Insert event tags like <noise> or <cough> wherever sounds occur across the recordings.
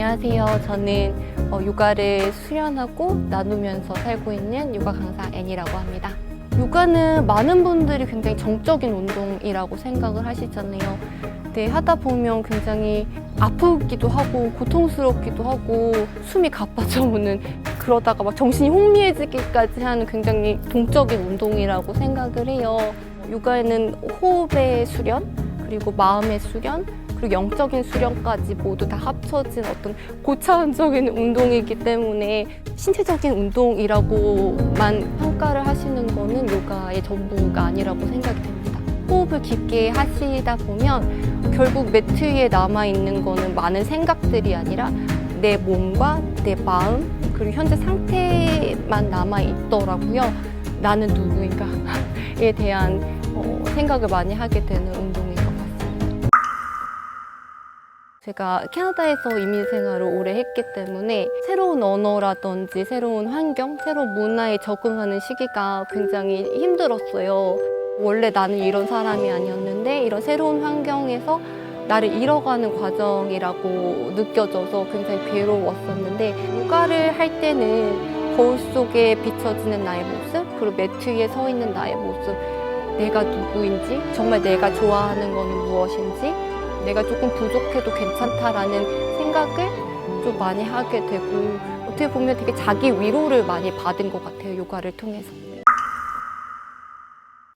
안녕하세요. 저는 어, 요가를 수련하고 나누면서 살고 있는 요가 강사 애니라고 합니다. 요가는 많은 분들이 굉장히 정적인 운동이라고 생각을 하시잖아요. 근데 하다 보면 굉장히 아프기도 하고 고통스럽기도 하고 숨이 가빠져오는 그러다가 막 정신이 혼미해지기까지 하는 굉장히 동적인 운동이라고 생각을 해요. 요가에는 호흡의 수련 그리고 마음의 수련 그리고 영적인 수련까지 모두 다 합쳐진 어떤 고차원적인 운동이기 때문에 신체적인 운동이라고만 평가를 하시는 거는 요가의 전부가 아니라고 생각이 됩니다. 호흡을 깊게 하시다 보면 결국 매트 위에 남아 있는 거는 많은 생각들이 아니라 내 몸과 내 마음 그리고 현재 상태만 남아 있더라고요. 나는 누구인가에 대한 어, 생각을 많이 하게 되는 운동 제가 캐나다에서 이민 생활을 오래 했기 때문에 새로운 언어라든지 새로운 환경, 새로운 문화에 적응하는 시기가 굉장히 힘들었어요. 원래 나는 이런 사람이 아니었는데 이런 새로운 환경에서 나를 잃어가는 과정이라고 느껴져서 굉장히 괴로웠었는데 요가를 할 때는 거울 속에 비춰지는 나의 모습 그리고 매트 위에 서 있는 나의 모습 내가 누구인지 정말 내가 좋아하는 건 무엇인지 내가 조금 부족해도 괜찮다라는 생각을 좀 많이 하게 되고 어떻게 보면 되게 자기 위로를 많이 받은 것 같아요 요가를 통해서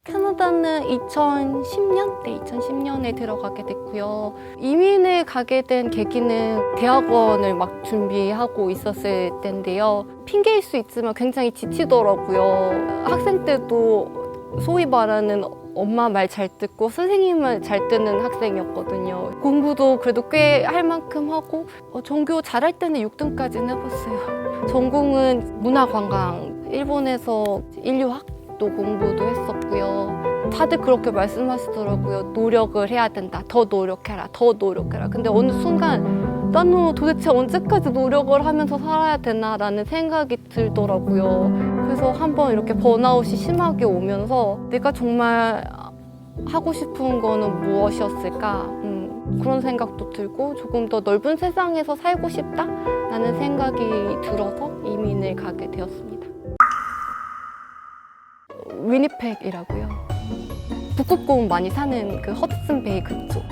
캐나다는 2010년? 네, 2010년에 들어가게 됐고요. 이민을 가게 된 계기는 대학원을 막 준비하고 있었을 때인데요. 핑계일 수 있지만 굉장히 지치더라고요. 학생 때도 소위 말하는 엄마 말 잘 듣고 선생님 말잘 듣는 학생이었거든요. 공부도 그래도 꽤 할 만큼 하고 어, 전교 잘할 때는 6등까지는 해봤어요. <laughs> 전공은 문화관광, 일본에서 인류학 또 공부도 했었고요. 다들 그렇게 말씀하시더라고요. 노력을 해야 된다. 더 노력해라. 더 노력해라. 근데 어느 순간 나는 도대체 언제까지 노력을 하면서 살아야 되나라는 생각이 들더라고요. 그래서 한번 이렇게 번아웃이 심하게 오면서 내가 정말 하고 싶은 거는 무엇이었을까? 음, 그런 생각도 들고 조금 더 넓은 세상에서 살고 싶다라는 생각이 들어서 이민을 가게 되었습니다. 위니펙이라고요. 북극곰 많이 사는 그 허드슨 베이 그쪽.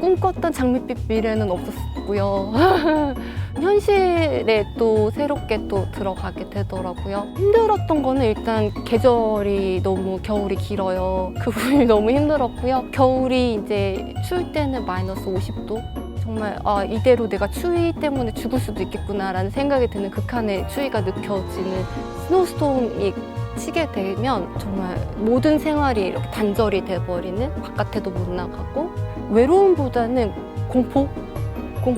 꿈꿨던 장밋빛 미래는 없었고요. <laughs> 현실에 또 새롭게 또 들어가게 되더라고요. 힘들었던 거는 일단 계절이 너무 겨울이 길어요. <laughs> 그 부분이 너무 힘들었고요. 겨울이 이제 추울 때는 마이너스 50도. 정말 아 이대로 내가 추위 때문에 죽을 수도 있겠구나라는 생각이 드는 극한의 추위가 느껴지는 스노우스톰이 치게 되면 정말 모든 생활이 이렇게 단절이 돼버리는 바깥에도 못 나가고 외로움보다는 공포?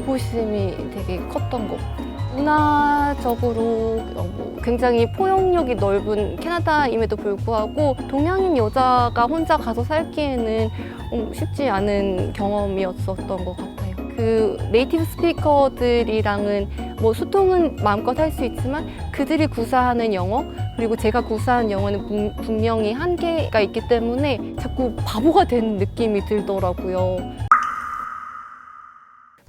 공포심이 되게 컸던 것 같아요. 문화적으로 어, 뭐 굉장히 포용력이 넓은 캐나다임에도 불구하고 동양인 여자가 혼자 가서 살기에는 어, 쉽지 않은 경험이었었던 것 같아요. 그 네이티브 스피커들이랑은 뭐 소통은 마음껏 할 수 있지만 그들이 구사하는 영어 그리고 제가 구사한 영어는 분- 분명히 한계가 있기 때문에 자꾸 바보가 되는 느낌이 들더라고요.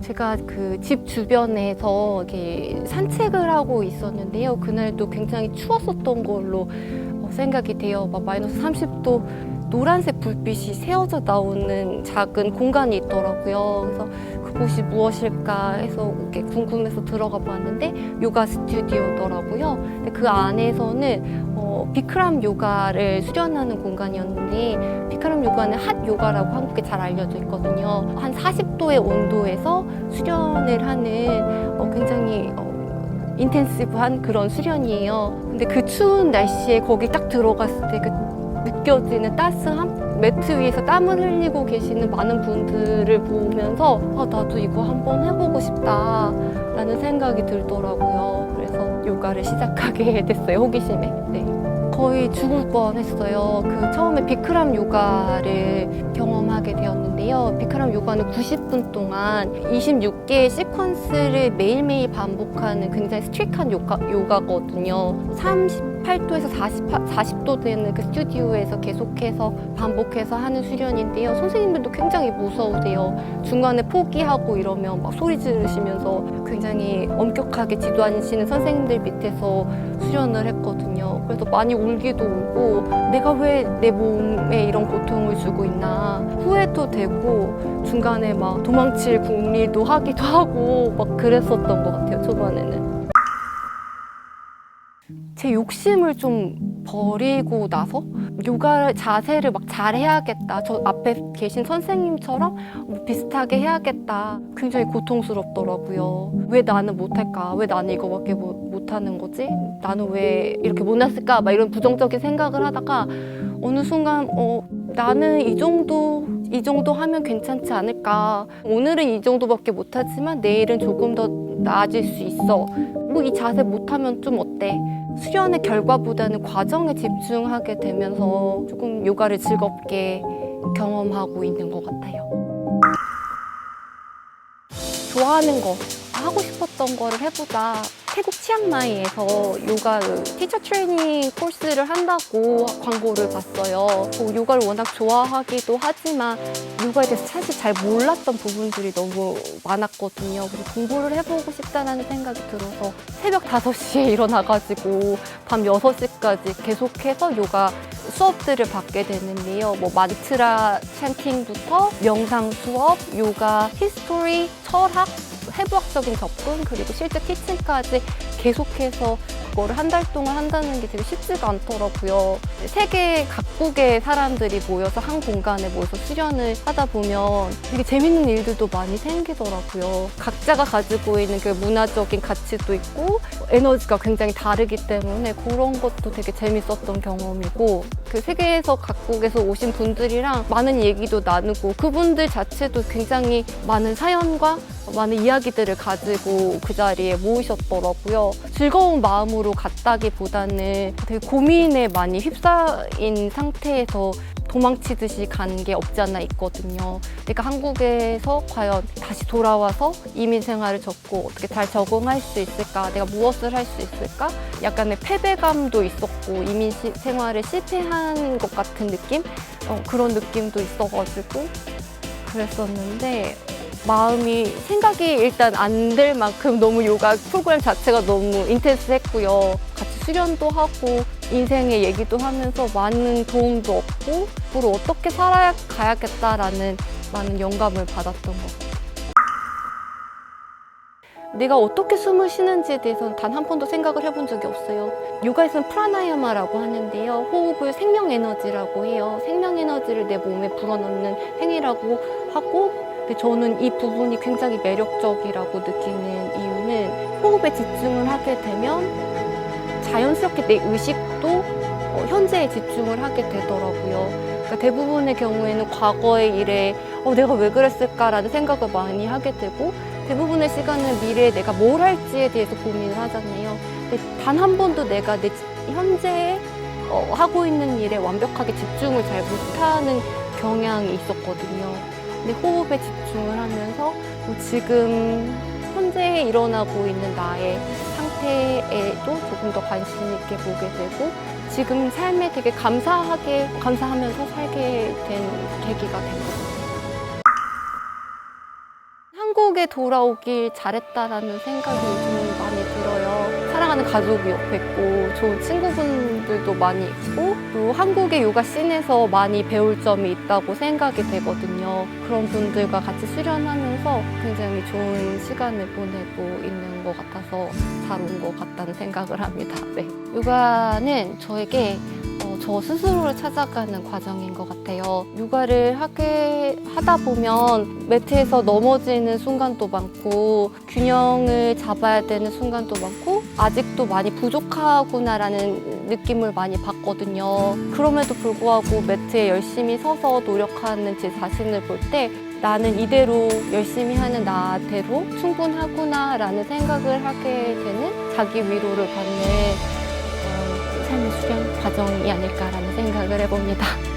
제가 그 집 주변에서 이렇게 산책을 하고 있었는데요. 그날도 굉장히 추웠었던 걸로 어, 생각이 돼요. 막 마이너스 30도 노란색 불빛이 새어져 나오는 작은 공간이 있더라고요. 그래서 그곳이 무엇일까 해서 궁금해서 들어가 봤는데 요가 스튜디오더라고요. 근데 그 안에서는 어, 비크람 요가를 수련하는 공간이었는데 비크람 요가는 핫 요가라고 한국에 잘 알려져 있거든요. 한 40도의 온도에서 수련을 하는 어, 굉장히 어, 인텐시브한 그런 수련이에요. 근데 그 추운 날씨에 거기 딱 들어갔을 때 그 느껴지는 따스함? 매트 위에서 땀을 흘리고 계시는 많은 분들을 보면서 아, 나도 이거 한번 해보고 싶다라는 생각이 들더라고요. 그래서 요가를 시작하게 <laughs> 됐어요. 호기심에. 네. 거의 죽을 뻔 했어요. 그 처음에 비크람 요가를 경험하게 되었는데요. 비크람 요가는 90분 동안 26개의 시퀀스를 매일매일 반복하는 굉장히 스트릭한 요가, 요가거든요. 38도에서 40, 40도 되는 그 스튜디오에서 계속해서 반복해서 하는 수련인데요. 선생님들도 굉장히 무서우세요. 중간에 포기하고 이러면 막 소리 지르시면서 굉장히 엄격하게 지도하시는 선생님들 밑에서 수련을 했거든요. 그래서 많이 울기도 울고 내가 왜 내 몸에 이런 고통을 주고 있나 후회도 되고 중간에 막 도망칠 궁리도 하기도 하고 막 그랬었던 것 같아요. 초반에는. 제 욕심을 좀 버리고 나서 요가 자세를 막 잘해야겠다. 저 앞에 계신 선생님처럼 뭐 비슷하게 해야겠다. 굉장히 고통스럽더라고요. 왜 나는 못할까? 왜 나는 이거밖에 못, 못하는 거지? 나는 왜 이렇게 못났을까? 막 이런 부정적인 생각을 하다가 어느 순간 어, 나는 이 정도 이 정도 하면 괜찮지 않을까? 오늘은 이 정도밖에 못하지만 내일은 조금 더 나아질 수 있어. 뭐 이 자세 못하면 좀 어때? 수련의 결과보다는 과정에 집중하게 되면서 조금 요가를 즐겁게 경험하고 있는 것 같아요. 좋아하는 거, 하고 싶었던 거를 해보자. 태국 치앙마이에서 요가 그 티처 트레이닝 코스를 한다고 광고를 봤어요. 뭐 요가를 워낙 좋아하기도 하지만 요가에 대해서 사실 잘 몰랐던 부분들이 너무 많았거든요. 그래서 공부를 해보고 싶다는 생각이 들어서 새벽 5시에 <laughs> 일어나가지고 밤 6시까지 계속해서 요가 수업들을 받게 되는데요. 뭐 만트라 찬팅부터 명상 수업, 요가 히스토리, 철학, 해부학적인 접근 그리고 실제 티칭까지 계속해서 그거를 한 달 동안 한다는 게 되게 쉽지가 않더라고요. 세계 각국의 사람들이 모여서 한 공간에 모여서 수련을 하다 보면 되게 재밌는 일들도 많이 생기더라고요. 각자가 가지고 있는 그 문화적인 가치도 있고 에너지가 굉장히 다르기 때문에 그런 것도 되게 재밌었던 경험이고 그 세계에서 각국에서 오신 분들이랑 많은 얘기도 나누고 그분들 자체도 굉장히 많은 사연과 많은 이야기들을 가지고 그 자리에 모이셨더라고요. 즐거운 마음으로 갔다기보다는 되게 고민에 많이 휩싸인 상태에서 도망치듯이 간 게 없지 않아 있거든요. 그러니까 한국에서 과연 다시 돌아와서 이민 생활을 접고 어떻게 잘 적응할 수 있을까? 내가 무엇을 할 수 있을까? 약간의 패배감도 있었고 이민 시- 생활에 실패한 것 같은 느낌? 어, 그런 느낌도 있어가지고 그랬었는데 마음이 생각이 일단 안 될 만큼 너무 요가 프로그램 자체가 너무 인텐스했고요. 같이 수련도 하고 인생의 얘기도 하면서 많은 도움도 얻고 앞으로 어떻게 살아가야겠다라는 많은 영감을 받았던 것 같아요. 내가 어떻게 숨을 쉬는지에 대해서는 단 한 번도 생각을 해본 적이 없어요. 요가에서는 프라나야마라고 하는데요. 호흡을 생명 에너지라고 해요. 생명 에너지를 내 몸에 불어넣는 행위라고 하고 저는 이 부분이 굉장히 매력적이라고 느끼는 이유는 호흡에 집중을 하게 되면 자연스럽게 내 의식도 어, 현재에 집중을 하게 되더라고요. 그러니까 대부분의 경우에는 과거의 일에 어, 내가 왜 그랬을까라는 생각을 많이 하게 되고 대부분의 시간은 미래에 내가 뭘 할지에 대해서 고민을 하잖아요. 근데 단한 번도 내가 내 지- 현재에 어, 하고 있는 일에 완벽하게 집중을 잘 못하는 경향이 있었거든요. 근데 호흡에 집중을 하면서 뭐 지금 현재에 일어나고 있는 나의 상태에도 조금 더 관심 있게 보게 되고 지금 삶에 되게 감사하게 감사하면서 살게 된 계기가 된것 같아요. 한국에 돌아오길 잘했다라는 생각이 요즘 많이 들어요. 사랑하는 가족이 옆에 있고 좋은 친구분들도 많이 있고 또 한국의 요가 씬에서 많이 배울 점이 있다고 생각이 되거든요. 그런 분들과 같이 수련하면서 굉장히 좋은 시간을 보내고 있는 것 같아서 잘 온 것 같다는 생각을 합니다. 네. 요가는 저에게 어, 저 스스로를 찾아가는 과정인 것 같아요. 육아를 하게 하다 보면 매트에서 넘어지는 순간도 많고 균형을 잡아야 되는 순간도 많고 아직도 많이 부족하구나라는 느낌을 많이 받거든요. 그럼에도 불구하고 매트에 열심히 서서 노력하는 제 자신을 볼때 나는 이대로 열심히 하는 나대로 충분하구나라는 생각을 하게 되는 자기 위로를 받는 어, 삶의 수련 과정이 아닐까라는 생각을 해봅니다.